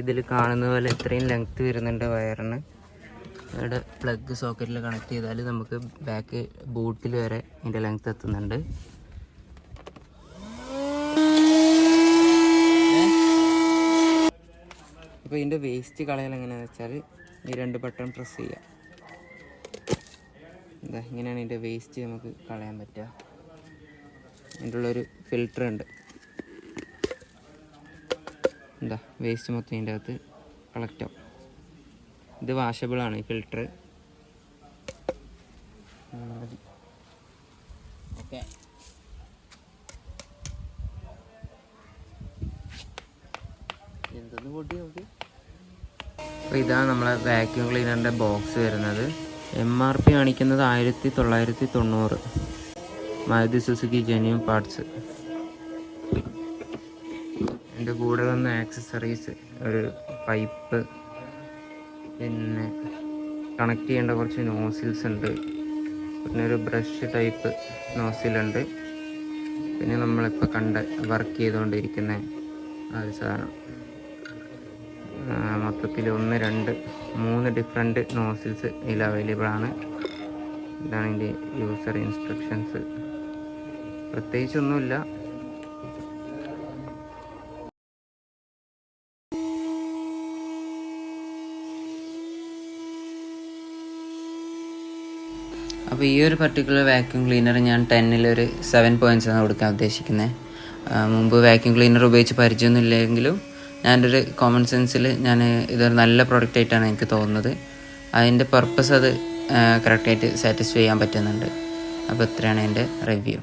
ഇതിൽ കാണുന്ന പോലെ ഇത്രയും ലെങ്ത് വരുന്നുണ്ട് വയറിന് ഇവിടെ പ്ലഗ് സോക്കറ്റിൽ കണക്ട് ചെയ്താൽ നമുക്ക് ബാക്ക് ബൂട്ടിൽ വരെ ഇതിന്റെ ലെങ്ത് എത്തുന്നുണ്ട്. അപ്പോൾ ഇതിന്റെ വേസ്റ്റ് കളയൽ എങ്ങനെയാണെന്ന് വെച്ചാൽ ഈ രണ്ട് ബട്ടൺ പ്രസ് ചെയ്യുക എന്താ ഇങ്ങനെയാണ് ഇതിന്റെ വേസ്റ്റ് നമുക്ക് കളയാൻ പറ്റുക. അതിന്റെ ഉള്ളൊരു ഫിൽറ്റർ ഉണ്ട്. എന്താ വേസ്റ്റ് മൊത്തം ഇതിന്റെ അകത്ത് കളക്റ്റ് ആവും. ഇത് വാഷബിളാണ് ഈ ഫിൽറ്റർ ഓക്കെ എന്തെന്ന് പൊട്ടി നോക്കി അപ്പോൾ ഇതാണ് നമ്മളെ വാക്യൂം ക്ലീനറിന്റെ ബോക്സ് വരുന്നത്. എം ആർ പി കാണിക്കുന്നത് ആയിരത്തി തൊള്ളായിരത്തി തൊണ്ണൂറ്. മാരുതി സുസുക്കി ജെന്യൂൺ പാർട്സ് എന്റെ കൂടെ വന്ന ആക്സസറീസ് ഒരു പൈപ്പ് പിന്നെ കണക്ട് ചെയ്യേണ്ട കുറച്ച് നോസിൽസ് ഉണ്ട്. പിന്നെ ഒരു ബ്രഷ് ടൈപ്പ് നോസിലുണ്ട് പിന്നെ നമ്മളിപ്പോൾ കണ്ട വർക്ക് ചെയ്തുകൊണ്ടിരിക്കുന്ന ആ ഒരു സാധനം. മൊത്തത്തിൽ ഒന്ന് രണ്ട് മൂന്ന് ഡിഫറെന്റ് നോസിൽസ് ഇതിൽ അവൈലബിൾ ആണ്. ഇതാണ് ഇതിന്റെ യൂസർ ഇൻസ്ട്രക്ഷൻസ് പ്രത്യേകിച്ചൊന്നുമില്ല. അപ്പോൾ ഈ ഒരു പർട്ടിക്കുലർ വാക്യൂം ക്ലീനർ ഞാൻ ടെന്നിലൊരു സെവൻ പോയിന്റ്സ് ആണ് കൊടുക്കാൻ ഉദ്ദേശിക്കുന്നത് മുമ്പ് വാക്യൂം ക്ലീനർ ഉപയോഗിച്ച് പരിചയമൊന്നുമില്ലെങ്കിലും ഞാൻ ഒരു കോമൺ സെൻസിൽ ഞാൻ ഇതൊരു നല്ല പ്രോഡക്റ്റ് ആയിട്ടാണ് എനിക്ക് തോന്നുന്നത്. അതിന്റെ പർപ്പസ് അത് കറക്റ്റായിട്ട് സാറ്റിസ്ഫൈ ചെയ്യാൻ പറ്റുന്നുണ്ട്. അപ്പോൾ ഇത്രയാണ് എന്റെ റിവ്യൂ